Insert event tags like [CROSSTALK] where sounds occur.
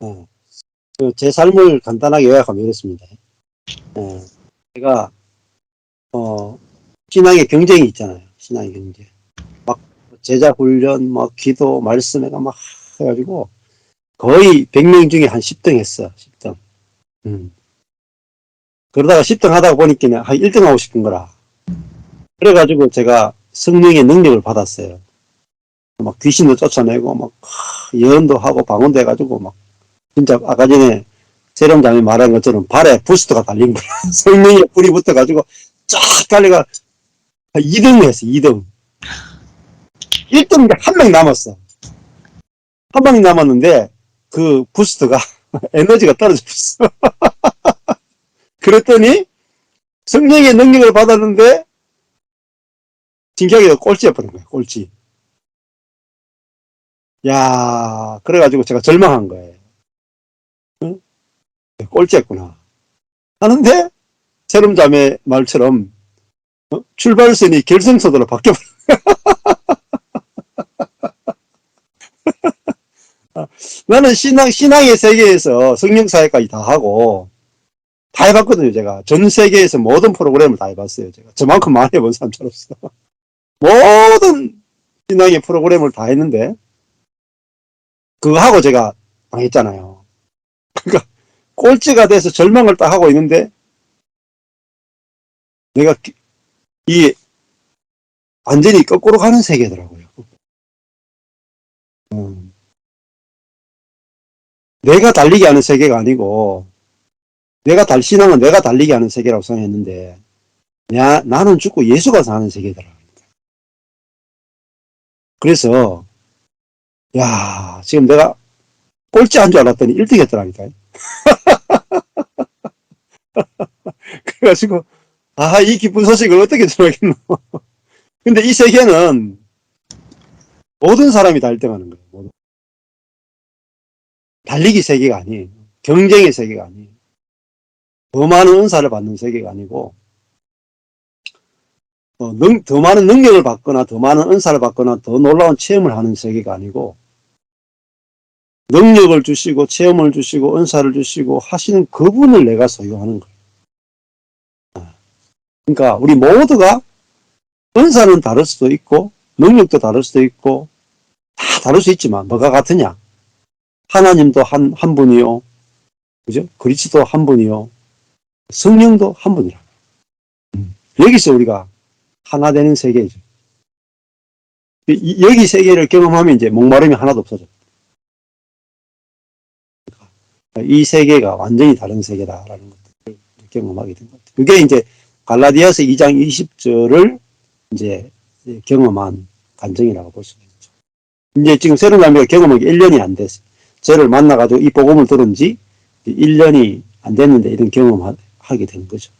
어, 그제 삶을 간단하게 요약하면 이렇습니다. 어, 제가 어, 신앙의 경쟁이 있잖아요. 신앙의 경쟁. 막 제자 훈련, 막 기도, 말씀에가 막 해가지고 거의 100명 중에 한 10등 했어. 10등. 음. 그러다가 10등 하다가 보니까 한 1등 하고 싶은 거라. 그래가지고 제가 성령의 능력을 받았어요. 막 귀신도 쫓아내고 막 예언도 하고 방언도 해가지고 막 진짜 아까 전에 세령장이 말한 것처럼 발에 부스트가 달린 거야. [LAUGHS] 성령의 불이 붙어가지고 쫙 달려가 2등 했어. 2등. 1등 한명 남았어. 한 명 남았는데 그 부스트가 [LAUGHS] 에너지가 떨어져 버렸어. [LAUGHS] 그랬더니 성령의 능력을 받았는데 진기하게 꼴찌였버린 거야. 꼴찌. 야, 그래가지고 제가 절망한 거예요. 응? 꼴찌했구나. 하는데, 세름자매 말처럼, 어? 출발선이 결승선으로 바뀌어버려. [LAUGHS] 나는 신앙, 신앙의 세계에서 성령사회까지 다 하고, 다 해봤거든요, 제가. 전 세계에서 모든 프로그램을 다 해봤어요, 제가. 저만큼 많이 해본 사람처럼서. 모든 신앙의 프로그램을 다 했는데, 그거 하고 제가 망했잖아요. 그러니까 꼴찌가 돼서 절망을 딱 하고 있는데 내가 기- 이 완전히 거꾸로 가는 세계더라고요. 음. 내가 달리게 하는 세계가 아니고 내가 달 신앙은 내가 달리게 하는 세계라고 생각했는데 야, 나는 죽고 예수가 사는 세계더라. 그래서 야, 지금 내가 꼴찌 한 줄 알았더니 1등 했더라니까요. [LAUGHS] 그래가지고, 아, 이 기쁜 소식을 어떻게 전하겠노. [LAUGHS] 근데 이 세계는 모든 사람이 다 1등 하는 거예요. 모든. 달리기 세계가 아니에요. 경쟁의 세계가 아니에요. 더 많은 은사를 받는 세계가 아니고, 어, 능- 더 많은 능력을 받거나 더 많은 은사를 받거나 더 놀라운 체험을 하는 세계가 아니고 능력을 주시고 체험을 주시고 은사를 주시고 하시는 그분을 내가 소유하는 거예요. 아, 그러니까 우리 모두가 은사는 다를 수도 있고 능력도 다를 수도 있고 다 다를 수 있지만 뭐가 같으냐? 하나님도 한, 한 분이요. 그죠? 그리스도 한 분이요. 성령도 한 분이라. 음, 여기서 우리가 하나 되는 세계죠. 이- 여기 세계를 경험하면 이제 목마름이 하나도 없어져. 이 세계가 완전히 다른 세계다라는 것들을 경험하게 된 것 같아요. 그게 이제 갈라디아서 2장 20절을 이제 경험한 간증이라고 볼 수 있죠. 이제 지금 새로운 경험한 게 1년이 안 됐어요. 저를 만나가지고 이 복음을 들은 지 1년이 안 됐는데 이런 경험하게 된 거죠.